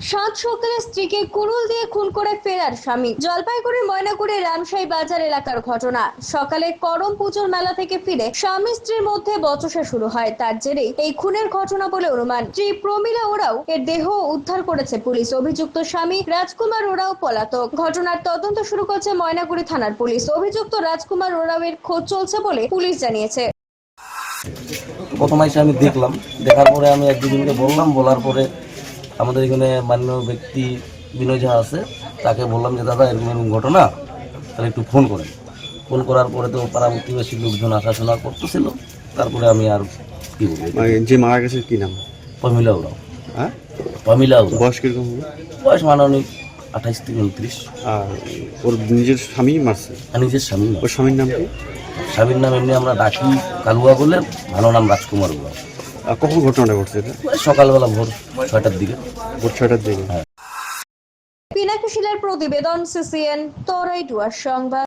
সাত সকালে স্ত্রীকে কুড়ুল দিয়ে খুন করে ফেরার স্বামী। জলপাইগুড়ির ময়নাগুড়ি রামশাই বাজার এলাকার ঘটনা। সকালে করম পুজোর মেলা থেকে ফিরে স্বামী স্ত্রীর মধ্যে বচসা শুরু হয়। তার জেরেই এই খুনের ঘটনা বলে অনুমান। স্ত্রী প্রমীলা ওরাও এর দেহ উদ্ধার করেছে পুলিশ। অভিযুক্ত স্বামী রাজকুমার ওরাও পলাতক। ঘটনার তদন্ত শুরু করেছে ময়নাগুড়ি থানার পুলিশ। অভিযুক্ত রাজকুমার ওরাওয়ের খোঁজ চলছে বলে পুলিশ জানিয়েছে। প্রথম আমি দেখলাম। দেখার পরে আমি এক বললাম। বলার পরে আমাদের এখানে মাননীয় ব্যক্তি বিনয় ঝা আছে তাকে বললাম যে দাদা এরকম এরকম ঘটনা। তাহলে একটু ফোন করেন। ফোন করার পরে তো পাড়া প্রতিবেশী লোকজন আসাশোনা করতেছিল। তারপরে আমি আর কি বলব? যে মারা গেছে কি নাম? পমিলা উড়াও হ্যাঁ? পমিলা উড়াও বয়স কীরকম বয়স মাননীয় আঠাইশ থেকে উনত্রিশ। আর ওর নিজের স্বামী মারছে? নিজের স্বামী ওর স্বামীর নাম কি? স্বামীর নাম এমনি আমরা ডাকি কালুয়া বলে ভালো নাম রাজকুমার আর কখন ঘটনাটা ঘটছে এটা? সকালবেলা ভোর ছয়টার দিকে। ভোর ছয়টার দিকে। পিনাকি শিলার প্রতিবেদন সিসিএন তরাই ডুয়ার সংবাদ।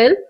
well